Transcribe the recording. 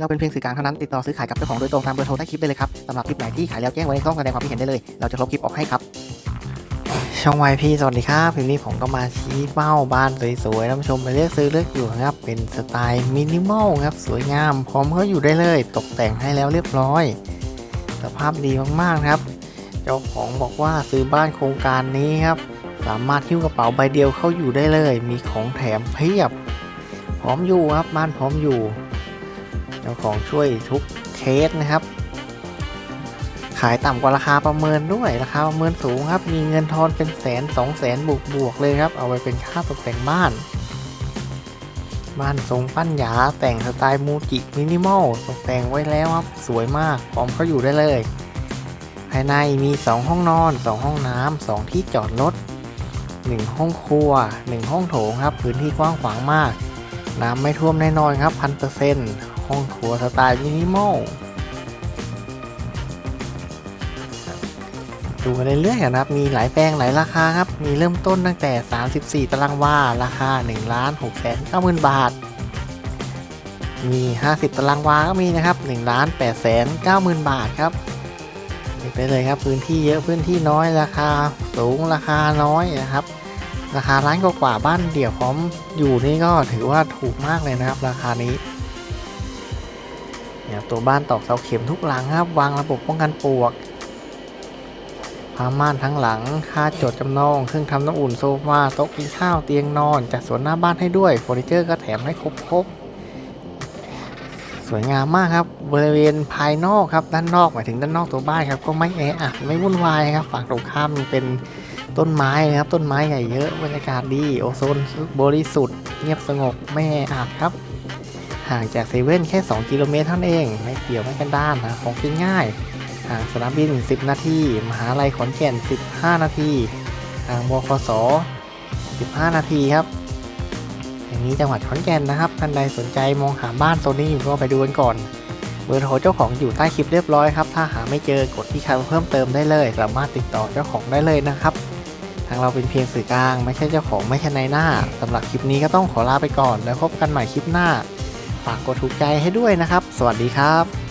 เราเป็นเพียงสื่อกลางเท่านั้นติดต่อซื้อขายกับเจ้าของโดยตรงตามเบอร์โทรใต้คลิปได้เลยครับสำหรับคลิปไหนที่ขายแล้วแจ้งไว้ในช่องแสดงความคิดเห็นได้เลย เราจะลบคลิปออกให้ครับ ช่องวายพี่สวัสดีครับคลิปนี้ผมก็มาชี้เป้าบ้านสวยๆท่านผู้ชมไปเลือกซื้อเลือกอยู่ครับ เป็นสไตล์มินิมอลครับสวยงาม พร้อมเขาอยู่ได้เลย ตกแต่งให้แล้วเรียบร้อย สภาพดีมากๆครับ เจ้าของบอกว่าซื้อบ้านโครงการนี้ครับสามารถหิ้วกระเป๋าใบเดียวเข้าอยู่ได้เลย มีของแถมเพียบ พร้อมอยู่ครับบ้านพร้อมอยู่าของช่วยทุกเคสนะครับ ขายต่ำกว่าราคาประเมินด้วยราคาประเมินสูงครับ มีเงินทอนเป็นแสนสองแสนบวกบวกเลยครับ เอาไปเป็นค่าตกแต่งบ้าน บ้านทรงปั้นหยาแต่งสไตล์มูจิมินิมอลตกแต่งไว้แล้วครับ สวยมากพร้อมเข้าอยู่ได้เลย ภายในมี 2 ห้องนอน 2 ห้องน้ำสองที่จอดรถ1 ห้องครัว 1 ห้องโถงครับ พื้นที่กว้างขวางมาก น้ำไม่ท่วมแน่นอนครับพันเปอร์เซ็นต์ ห้องครัวสไตล์มินิมอลดูกันเรื่อยๆนะครับ มีหลายแปลงหลายราคาครับ มีเริ่มต้นตั้งแต่ 34 ตารางวา ราคา1ล้าน6แสน9หมื่นบาท มี 50 ตารางวา ก็มีนะครับ1ล้าน8แสน9หมื่นบาทครับได้เลยครับ พื้นที่เยอะ พื้นที่น้อย ราคาสูง ราคาน้อยนะครับ ราคาร้านกว่าบ้านเดี่ยวพร้อมอยู่นี่ก็ถือว่าถูกมากเลยนะครับ ราคานี้ เนี่ยตัวบ้านตอกเสาเข็มทุกหลังครับ วางระบบป้องกันปลวกผ้าม่านทั้งหลัง ค่าจดจำนอง เครื่องทำน้ำอุ่นโซฟาโต๊ะกินข้าวเตียงนอน จัดสวนหน้าบ้านให้ด้วยเฟอร์นิเจอร์ก็แถมให้ครบๆสวยงามมากครับบริเวณภายนอกครับด้านนอกหมายถึงด้านนอกตัวบ้านครับก็ไม่แออัดไม่วุ่นวายครับฝั่งตรงข้ามเป็นต้นไม้นะครับ ต้นไม้ใหญ่เยอะบรรยากาศดีโอโซนบริสุทธิ์เงียบสงบไม่แออัดครับ ห่างจากเซเว่นแค่ 2 กิโลเมตรเท่านั้นเอง ไม่เกี่ยวไม่กันด้านนะของกินง่าย ห่างสนามบิน 10 นาที มหาลัยขอนแก่น 15 นาที ห่างบคส15 นาทีครับอย่างนี้จังหวัดขอนแก่นนะครับท่านใดสนใจมองหาบ้านโซนนี้อยู่ก็ไปดูกันก่อน เบอร์โทรเจ้าของอยู่ใต้คลิปเรียบร้อยครับ ถ้าหาไม่เจอกดที่คำเพิ่มเติมได้เลย สามารถติดต่อเจ้าของได้เลยนะครับ ทางเราเป็นเพียงสื่อกลาง ไม่ใช่เจ้าของไม่ใช่นายหน้าสำหรับคลิปนี้ก็ต้องขอลาไปก่อน แล้วพบกันใหม่คลิปหน้า ฝากกดถูกใจให้ด้วยนะครับ สวัสดีครับ